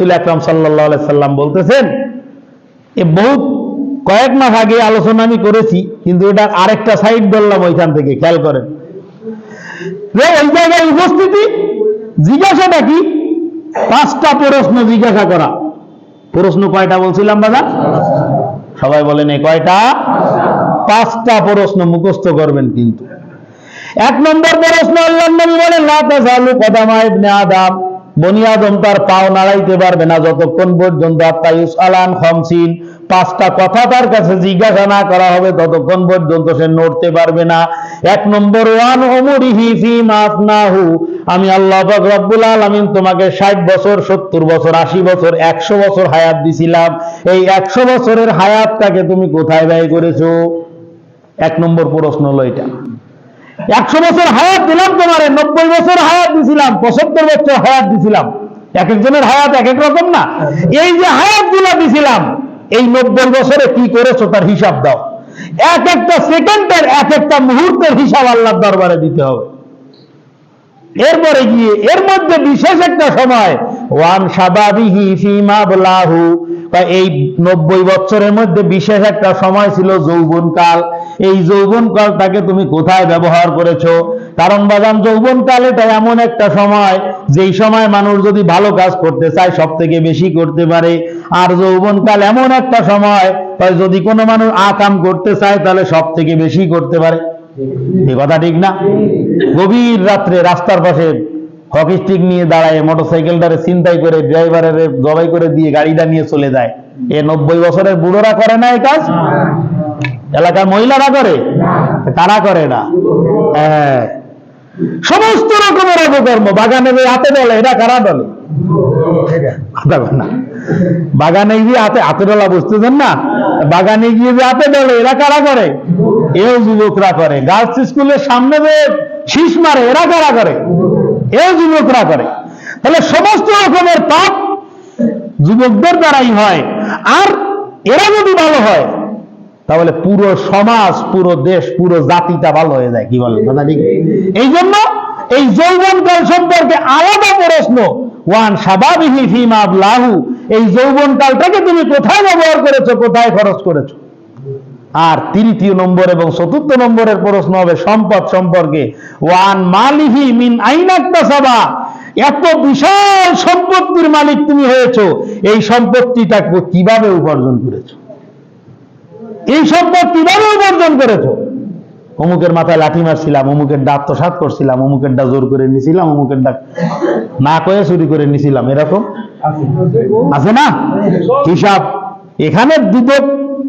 রসুল আকরাম সাল্লাহ সাল্লাম বলতেছেন, এ বহুত কয়েক মাস আগে আলোচনা আমি করেছি, কিন্তু এটা আরেকটা সাইড বললাম ওইখান থেকে, খেয়াল করেন। ওই জায়গায় উপস্থিতি, জিজ্ঞাসাটা কি? পাঁচটা প্রশ্ন জিজ্ঞাসা করা। প্রশ্ন কয়টা বলছিলাম দাদা? সবাই বলেন এই কয়টা? পাঁচটা প্রশ্ন মুখস্থ করবেন কিন্তু। এক নম্বর প্রশ্ন আল্লাহ নবী বলেন, লা তাজালু কদামা ইবনে আদম। বনি আদম তার পাও নাড়াইতে পারবে না যতক্ষণ পর্যন্ত আত্মা ইউসালান খমসিন। পাঁচটা কথা তার কাছে জিজ্ঞাসা না করা হবে ততক্ষণ পর্যন্ত সে নড়তে পারবে না। এক নম্বর, ওয়ান অমরিহি ফি মাফনাহু আমি আল্লাহ রব্বুল আলামিন তোমাকে 60 বছর 70 বছর 80 বছর 100 বছর হায়াত দিছিলাম। এই 100 বছরের হায়াতটাকে তুমি কোথায় ব্যয় করেছ? এক নম্বর প্রশ্ন হলো এটা। একশো বছর হায়াত দিলাম তোমারে, নব্বই বছর হায়াত দিছিলাম, পঁচাত্তর বছর হায়াত দিছিলাম। এক একজনের হায়াত এক এক রকম না? এই যে হায়াতগুলা দিছিলাম, এই নব্বই বছরে কি করেছ তার হিসাব দাও। এক একটা সেকেন্ডের, এক একটা মুহূর্তের হিসাব আল্লাহর দরবারে দিতে হবে। এরপরে গিয়ে, এর মধ্যে বিশেষ একটা সময়, ওয়ান সাবাবিহি ফিমা বলাহু। এই নব্বই বছরের মধ্যে বিশেষ একটা সময় ছিল যৌবনকাল। এই যৌবন যৌবনকালটাকে তুমি কোথায় ব্যবহার করেছ? কারণ বাজান যৌবনকাল এটা এমন একটা সময়, যেই সময় মানুষ যদি ভালো কাজ করতে চায় সব থেকে বেশি করতে পারে। আর যৌবনকাল এমন একটা সময়, তাই যদি কোনো মানুষ আকাম করতে চায়, তাহলে সব থেকে বেশি করতে পারে। এ কথা ঠিক না? গভীর রাত্রে রাস্তার পাশে হকি স্টিক নিয়ে দাঁড়ায়, মোটরসাইকেলটারে চিন্তাই করে, ড্রাইভারের জবাই করে দিয়ে গাড়িটা নিয়ে চলে যায়। এ নব্বই বছরের বুড়োরা করে না এই কাজ? এলাকার মহিলারা করে? কারা করে না। হ্যাঁ। সমস্ত রকমের অপকর্ম বাগানে যে হাতে বলে এটা কারা বলে বলে না। বাগানে গিয়ে হাতে হাতে ডলা বুঝতেছেন না? বাগানে গিয়ে যে হাতে ডলে এরা কারা করে? এও যুবকরা করে। গার্লস স্কুলের সামনে যে শীষ মারে এরা কারা করে? এও যুবকরা করে। তাহলে সমস্ত রকমের পাপ যুবকদের দ্বারাই হয়। আর এরা যদি ভালো হয় তাহলে পুরো সমাজ, পুরো দেশ, পুরো জাতিটা ভালো হয়ে যায়, কি বলেন? কথা ঠিক? এই জন্য এই যৌবনকাল সম্পর্কে আলাদা প্রশ্ন। ওয়ান সাবাবিহি ফিমা লাহু এই যৌবনকালটাকে তুমি কোথায় ব্যবহার করেছ, কোথায় খরচ করেছ? আর তৃতীয় নম্বর এবং চতুর্থ নম্বরের প্রশ্ন হবে সম্পদ সম্পর্কে। ওয়ান মালিহি মিন আইনাক্তা সাবা এত বিশাল সম্পত্তির মালিক তুমি হয়েছো। এই সম্পত্তিটা কীভাবে উপার্জন করেছ? এই সম্পদ কীভাবে উপার্জন করেছ? অমুকের মাথায় লাঠি মারছিলাম, অমুকের ডাক তো সাত করছিলাম, অমুকের ডা জোর করে নিছিলাম, অমুকের ডাক না কয়ে চুরি করে নিছিলাম, এরকম? আছে না? হিসাব, এখানে দুদক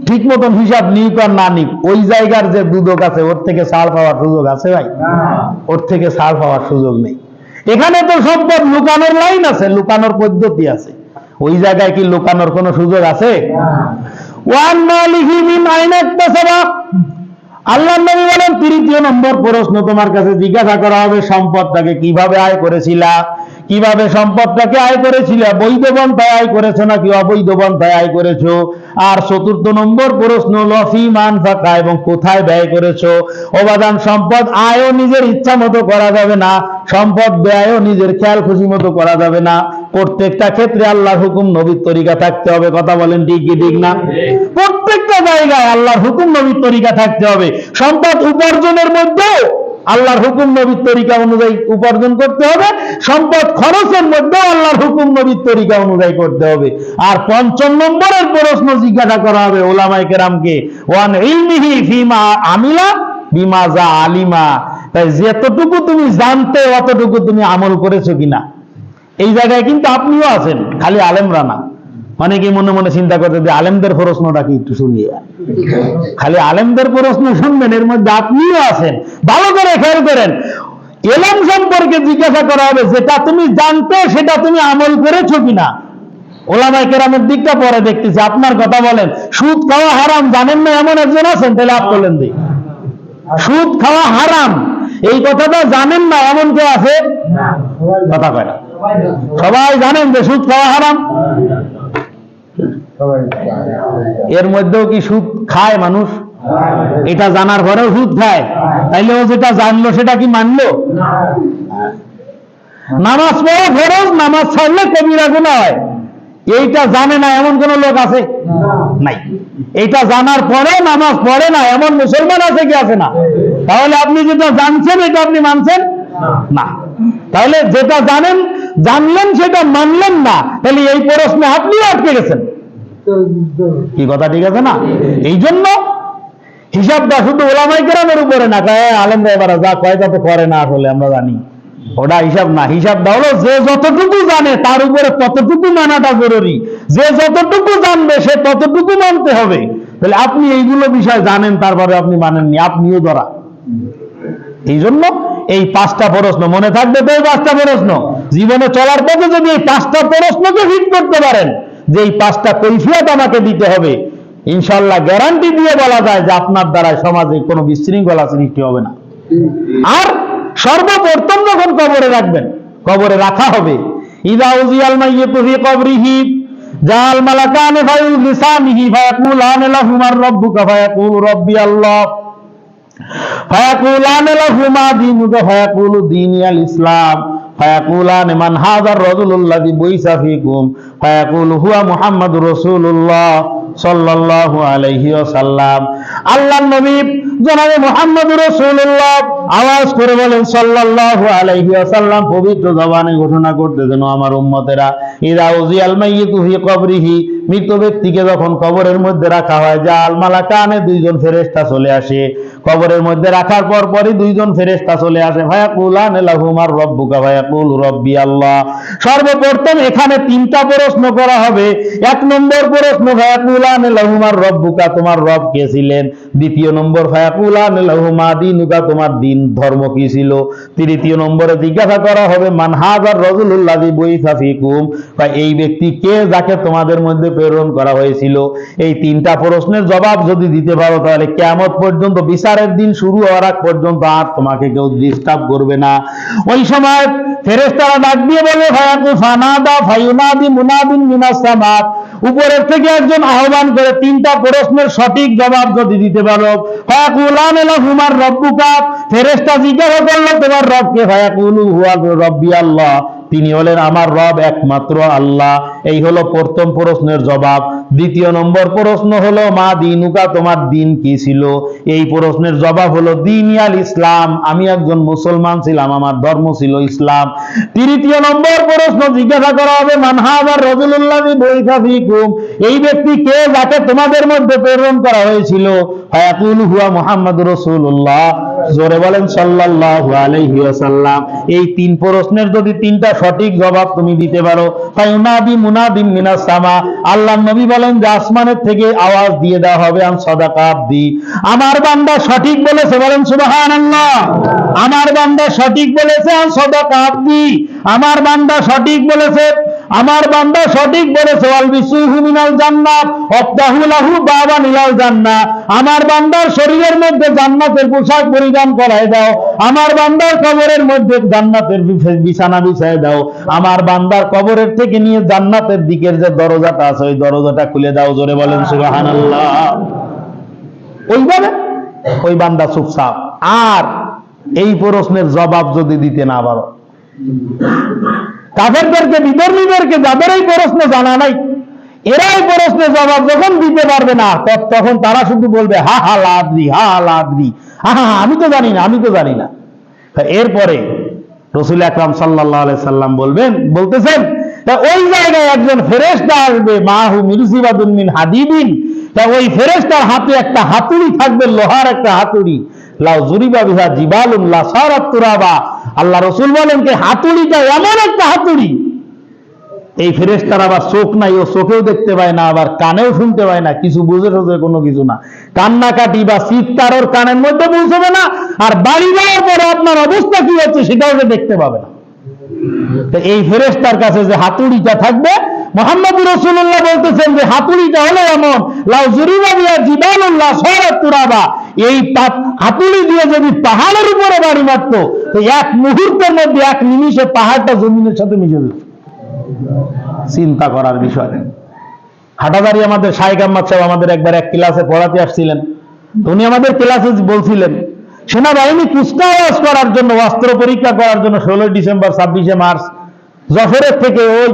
ঠিক মতন হিসাব নিক আর না নিক ওই জায়গার যে দুদক আছে, ওর থেকে ছাড় পাওয়ার সুযোগ আছে ভাই? ওর থেকে ছাড় পাওয়ার সুযোগ নেই। এখানে তো সম্পদ লুকানোর লাইন আছে, লুকানোর পদ্ধতি আছে। ওই জায়গায় কি লুকানোর কোনো সুযোগ আছে? ওয়ান মালিহি মিন আইনা ইকতাসাবা আল্লাহ নবী বলেন, তৃতীয় নম্বর প্রশ্ন তোমার কাছে জিজ্ঞাসা করা হবে, সম্পদটাকে কীভাবে আয় করেছিলা? কীভাবে সম্পদটাকে আয় করেছিল? বৈধ পন্থায় আয় করেছ নাকি অবৈধ পন্থায় আয় করেছ? আর চতুর্থ নম্বর প্রশ্ন, লফি মান ফাঁকা এবং কোথায় ব্যয় করেছ? অবাদান সম্পদ, আয়ও নিজের ইচ্ছা মতো করা যাবে না। সম্পদ ব্যয়ও নিজের খেয়াল খুশি মতো করা যাবে না। প্রত্যেকটা ক্ষেত্রে আল্লাহর হুকুম নবীর তরিকা থাকতে হবে। কথা বলেন ঠিক কি, ঠিক না? প্রত্যেকটা জায়গায় আল্লাহর হুকুম নবীর তরিকা থাকতে হবে। সম্পদ উপার্জনের মধ্যেও আল্লাহর হুকুম নবীর তরিকা অনুযায়ী উপার্জন করতে হবে। সম্পদ খরচের মধ্যেও আল্লাহর হুকুম নবীর তরিকা অনুযায়ী করতে হবে। আর পঞ্চম নম্বরের প্রশ্ন জিজ্ঞাসা করা হবে ওলামাই কেরামকে, ওয়ান ইলমিহি ফিমা আমিলা বিমা যা আলিমা? তাই যতটুকু তুমি জানতে, অতটুকু তুমি আমল করেছ কিনা? এই জায়গায় কিন্তু আপনিও আছেন, খালি আলেমরা না। অনেকে মনে মনে চিন্তা করতে যে আলেমদের প্রশ্নটা কি একটু শুনিয়ে। খালি আলেমদের প্রশ্ন শুনবেন এর মধ্যে আপনিও আছেন। ভালো করে খেয়াল করেন। এলম সম্পর্কে জিজ্ঞাসা করা হবে যেটা তুমি জানতে সেটা তুমি আমল করেছ কিনা? ওলামাই কেরামের দিকটা পরে দেখতেছি আপনার কথা বলেন। সুদ খাওয়া হারাম জানেন না এমন একজন আছেন? তাহলে আপ করলেন দিই সুদ খাওয়া হারাম। এই কথাটা জানেন না এমন কেউ আছে? কথা কয় না। সবাই জানেন যে সুদ খাওয়া হারাম? এর মধ্যেও কি সুদ খায় মানুষ? এটা জানার পরেও সুদ খায়। তাইলে ও যেটা জানলো, সেটা কি মানলো? নামাজ পড়া ফরজ, নামাজ ছাড়লে কবিরা গুণা হয়। এইটা জানে না এমন কোন লোক আছে? নাই। এইটা জানার পরেও নামাজ পড়ে না, এমন মুসলমান আছে কি আছে না? তাহলে আপনি যেটা জানছেন, এটা আপনি মানছেন? না। তাহলে যেটা জানেন জানলেন সেটা, মানলেন না, তাহলে এই প্রশ্নে আপনিও আটকে গেছেন। কি কথা, ঠিক আছে না? এই জন্য হিসাবটা শুধু ওলামাই কেরামের উপরে না আলেম এবার যা কয় তা তো করে না আসলে, আমরা জানি। ওটা হিসাব না, হিসাবটা হলো যে যতটুকু জানে, তার উপরে ততটুকু মানাটা জরুরি। যে যতটুকু জানবে, সে ততটুকু মানতে হবে। তাহলে আপনি এইগুলো বিষয় জানেন, তারপরে আপনি মানেননি, আপনিও ধরা। এই জন্য এই পাঁচটা প্রশ্ন, মনে থাকবে তো এই পাঁচটা প্রশ্ন? জীবনে চলার পথে যদি এই পাঁচটা প্রশ্নকে হিট করতে পারেন, যে এই পাঁচটা কৈফিয়ত আমাকে দিতে হবে ইনশাল্লাহ গ্যারান্টি দিয়ে বলা যায় যে আপনার দ্বারা সমাজে কোনো বিশৃঙ্খলা সৃষ্টি হবে না। আর সর্বপ্রথম যখন কবরে রাখবেন, কবরে রাখা হবে ইসলাম। ফীকুম, ফায়াকুলু হুয়া সাল্লাল্লাহু আলাইহি ওয়াসাল্লাম। আল্লাহর নবী জনাবে রাসূলুল্লাহ আওয়াজ করে বলেন, সাল্লাল্লাহু আলাইহি ওয়াসাল্লাম পবিত্র জবানে ঘোষণা করতেছেন, ও আমার উম্মতেরা, ইদা উজিয়াল মাইয়িতু ফি কবরিহি মৃত ব্যক্তিকে যখন কবরের মধ্যে রাখা হয় যা আলমালা কানে দুইজন ফেরেশতা চলে আসে। কবরের মধ্যে রাখার পর পরই দুইজন ফেরেশতা চলে আসে। ভায়াকুলান লাহুমার রব্বুকা ভায়াকুল রব্বি আল্লাহ। সর্বপ্রথম এখানে তিনটা প্রশ্ন করা হবে। এক নম্বর প্রশ্ন ভায়াকুলান লাহুমার রব্বুকা, তোমার রব কে ছিলেন? দ্বিতীয় নম্বর ভায়াকুলান লাহুমা দিনুকা, তোমার দিন, ধর্ম কি ছিল? তৃতীয় নম্বরে জিজ্ঞাসা করা হবে মানহাজার রজুল্লাহি বইসা ফিকুম, বা এই ব্যক্তি কে যাকে তোমাদের মধ্যে প্রেরণ করা হয়েছিল? এই তিনটা প্রশ্নের জবাব যদি দিতে পারো, তাহলে কেমত পর্যন্ত বিচারের দিন শুরু হওয়ার আগ পর্যন্ত আর তোমাকে কেউ ডিস্টার্ব করবে না। ওই সময় ফেরেশতারা ডাক দিয়ে বলে, ফায়াকু ফানাদা ফায়ুনাদি মুনাদিন মিনাস সামাত। উপরের থেকে একজন আহ্বান করে, তিনটা প্রশ্নের সঠিক জবাব যদি দিতে পারো ফায়াকুলান লাহুমার রব্বুকা? ফেরেশতা জিজ্ঞাসা করল, তোমার রবকে ফায়াকুলু হুয়া রব্বি আল্লাহ? তিনি হলেন, আমার রব একমাত্র আল্লাহ। এই হলো প্রথম প্রশ্নের জবাব। দ্বিতীয় নম্বর প্রশ্ন হলো, মা দিনুকা, তোমার দিন কি ছিল? এই প্রশ্নের জবাব হলো, দিনিয়াল ইসলাম, আমি একজন মুসলমান ছিলাম, আমার ধর্ম ছিল ইসলাম। তৃতীয় নম্বর প্রশ্ন জিজ্ঞাসা করা হবে মানহাবার রজুল্লাহ বৈঠা ফিকুম? এই ব্যক্তি কে যাকে তোমাদের মধ্যে প্রেরণ করা হয়েছিল? ফায়াকুল হুয়া মুহাম্মদ রসুল্লাহ জোরে বলেন সাল্লাল্লাহু আলাইহি ওয়াসাল্লাম। এই তিন প্রশ্নের যদি তিনটা সঠিক জবাব তুমি দিতে পারো, ফায়ুনাদি মুনাদিম মিনাস সামা। আল্লাহ নবী বলেন যে আসমানের থেকে আওয়াজ দিয়ে দেওয়া হবে, আন সাদাকা আব্দি। আমার বান্দা সঠিক বলেছে, বলেন সুবহানাল্লাহ। আমার বান্দা সঠিক বলেছে, আন সাদাকা আব্দি। আমার বান্দা সঠিক বলেছে আমার বান্দা সঠিক বলেছে মিনাল জান্নাত অফতাহু লাহু বাবান ইলাল আমার বান্দার শরীরের মধ্যে জান্নাতের পোশাক পরিধান করায় দাও। আমার বান্দার কবরের মধ্যে জান্নাতের বিছানা বিছায় দাও। আমার বান্দার কবরের থেকে নিয়ে জান্নাতের দিকের যে দরজাটা আছে, ওই দরজাটা খুলে দাও, জোরে বলেন, সুবহানাল্লাহ। ওইভাবে ওই বান্দা চুপচাপ। আর এই প্রশ্নের জবাব যদি দিতে না পারো কাফেরদেরকে, বিধর্মীদেরকে যাদের এই প্রশ্ন জানা নাই এরা এই প্রশ্নের জবাব যখন দিতে পারবে না তখন তারা শুধু বলবে, হা হা, লাদ্রি, হা হা লাদ্রি। হা হা আমি তো জানি না, আমি তো জানি না। এরপরে রসুল আকরাম সাল্লাহ সাল্লাম বলবেন, বলতেছেন, তা ওই জায়গায় একজন ফেরেশতা আসবে, মাহু মিরসিবাদুন মিন হাদিবিন। তা ওই ফেরেশতার হাতে একটা হাতুড়ি থাকবে, লোহার একটা হাতুড়ি। লাউ জুরিবা বিহা জিবালুন লা সারাত তুরাবা। আল্লাহ রসুল বলেন যে হাতুড়িটা এমন একটা হাতুড়ি। এই ফেরেশতার আবার চোখ নাই, ও চোখেও দেখতে পায় না, আবার কানেও শুনতে পায় না, কিছু বুঝে টুঝে কোনো কিছু না। কান্নাকাটি বা চিৎকার ওর কানের মধ্যে পৌঁছবে না, আর বাড়ি যাওয়ার পরে আপনার অবস্থা কি হচ্ছে সেটাও সে দেখতে পাবে না। তো এই ফেরেশতার কাছে যে হাতুড়িটা থাকবে, মোহাম্মদ রসুল্লাহ বলতেছেন যে হাতুড়িটা হলো এমন, লাউ জুরিবা দিয়া জিবানুল্লাহ সরাত তুরাবা। এই পা- হাতুড়ি দিয়ে যদি পাহাড়ের উপরে বাড়ি মারতো, তো এক মুহূর্তের মধ্যে, এক নিমিষে পাহাড়টা জমিনের সাথে মিশে যেত। চিন্তা করার বিষয় হাটাদারি আমাদের শাহেক আহমদ সাহেব আমাদের একবার এক ক্লাসে পড়াতে আসছিলেন। উনি আমাদের ক্লাসে বলছিলেন, সেনাবাহিনী কুচকাওয়াজ করার জন্য, অস্ত্র পরীক্ষা করার জন্য ষোলোই ডিসেম্বর, ছাব্বিশে মার্চ জফরের থেকে ওই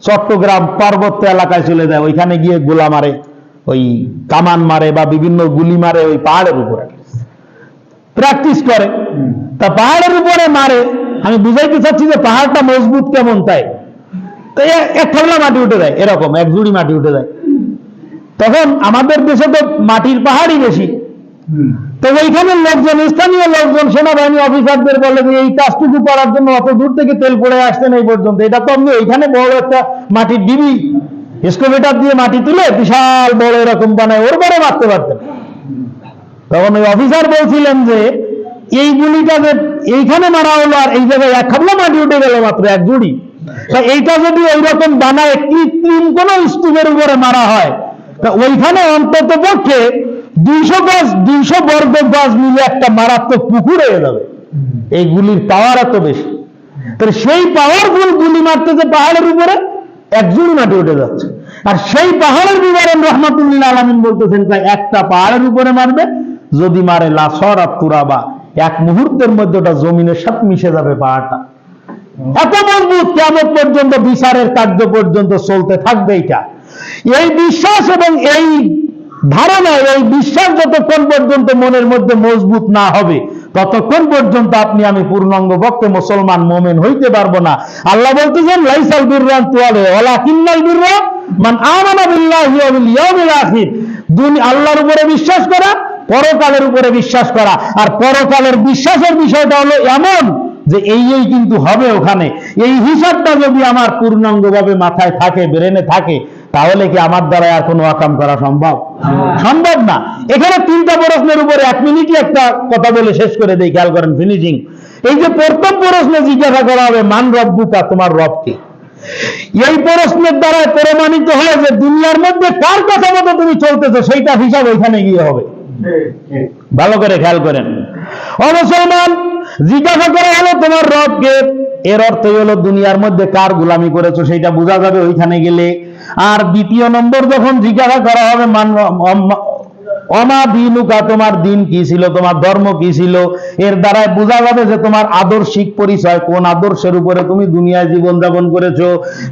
চট্টগ্রাম পার্বত্য এলাকায় চলে যায়, ওইখানে গিয়ে গোলা মারে। ওই কামান মারে বা বিভিন্ন গুলি মারে ওই পাহাড়ের উপরে। প্র্যাকটিস করে। তা পাহাড়ের উপরে মারে। আমি বুঝাইতে চাচ্ছি যে পাহাড়টা মজবুত কেমন তাই? এক ঠেলা মাটি উঠে এরকম, এক জুড়ি মাটি উঠে তখন আমাদের দেশে তো মাটির পাহাড়ই বেশি। তো ওইখানে লোকজন, স্থানীয় লোকজন, সেনাবাহিনী অফিসারদের বলে যে এই কাজটুকু করার জন্য অত দূর থেকে তেল পড়ে আসছেন এই পর্যন্ত। এটা তো আপনি ওইখানে বড় একটা মাটির ডিবি এসকোভেটার দিয়ে মাটি তুলে বিশাল বড় এরকম বানায়, ওর বড় মারতে পারতেন। তখন ওই অফিসার বলছিলেন যে, এই গুলিটা যে এইখানে মারা হলো আর এই জায়গায় এক খাবলা মাটি উঠে গেল মাত্র এক জুড়ি। তা এইটা যদি ওইরকম বানায়, কৃত্রিম কোন স্তূপের উপরে মারা হয়, তা ওইখানে অন্তত পক্ষে দুইশো গজ, দুইশো বর্গ গজ মিলে একটা মারাত্মক পুকুর হয়ে যাবে। এই গুলির পাওয়ার এত বেশি। তাহলে সেই পাওয়ারফুল গুলি মারতে যে পাহাড়ের উপরে এক জুড়ি মাটি উঠে যাচ্ছে। আর সেই পাহাড়ের বিবরণ রহমাতুল্লাহ আলমিন বলতেছেন তাই একটা পাহাড়ের উপরে মারবে, যদি মারে লাসর আর তুরাবা, এক মুহূর্তের মধ্যে ওটা জমিনের সাথে মিশে যাবে পাহাড়টা। এত মজবুত কেমন পর্যন্ত বিচারের কার্য পর্যন্ত চলতে থাকবে এটা। এই বিশ্বাস এবং এই ধারণা, এই বিশ্বাস যতক্ষণ পর্যন্ত মনের মধ্যে মজবুত না হবে ততক্ষণ পর্যন্ত আপনি আমি পূর্ণাঙ্গ ভক্তে মুসলমান মোমেন হইতে পারব না। আল্লাহ বলতেছেন, লাইসাল বিররান তুয়ালে ওলা কিন্নাল বিররা মান আমানা বিল্লাহি ওয়া বিল ইয়াউমিল আখির। দুনি আল্লাহর উপরে বিশ্বাস করা, পরকালের উপরে বিশ্বাস করা। আর পরকালের বিশ্বাসের বিষয়টা হলো এমন যে এই এই কিন্তু হবে ওখানে। এই হিসাবটা যদি আমার পূর্ণাঙ্গভাবে মাথায় থাকে, ব্রেনে থাকে তাহলে কি আমার দ্বারা আর কোনো আকাম করা সম্ভব? সম্ভব না। এখানে তিনটা প্রশ্নের উপরে এক মিনিটই একটা কথা বলে শেষ করে দেই খেয়াল করেন ফিনিশিং এই যে প্রথম প্রশ্নে জিজ্ঞাসা করা হবে মান রব্বুকা তোমার রবকে এই প্রশ্নের দ্বারা প্রমাণিত হয় যে দুনিয়ার মধ্যে কার কথা মতো তুমি চলতেছো সেইটা হিসাব ওইখানে গিয়ে হবে। ভালো করে খেয়াল করেন। ও মুসলমান জিজ্ঞাসা করা হলো তোমার রবকে এর অর্থই হলো দুনিয়ার মধ্যে কার গোলামি করেছ? সেটা বোঝা যাবে ওইখানে গেলে। আর দ্বিতীয় নম্বর যখন জিজ্ঞাসা করা হবে মান অম- দিনুকা তোমার দিন কি ছিল, তোমার ধর্ম কি ছিল? এর দ্বারা বোঝা যাবে যে তোমার আদর্শিক পরিচয় কোন আদর্শের উপরে তুমি দুনিয়ায় জীবন যাপন করেছ।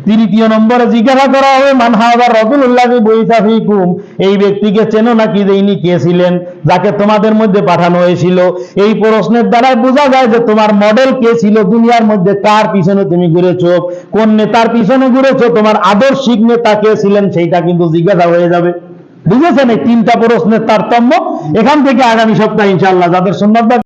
তৃতীয় নম্বরে জিজ্ঞাসা করা হবে, মান হাওয়ার রসুল্লাহ বৈশাফিকুম এই ব্যক্তিকে চেনো নাকি যে ইনি কে ছিলেন, যাকে তোমাদের মধ্যে পাঠানো হয়েছিল? এই প্রশ্নের দ্বারাই বোঝা যায় যে তোমার মডেল কে ছিল, দুনিয়ার মধ্যে কার পিছনে তুমি ঘুরেছো? কোন নেতার পিছনে ঘুরেছো? তোমার আদর্শিক নেতা কে ছিলেন, সেইটা কিন্তু জিজ্ঞাসা হয়ে যাবে। বুঝেছেন এই তিনটা প্রশ্নের তারতম্য? এখান থেকে আগামী সপ্তাহে ইনশাল্লাহ যাদের সুন্নাত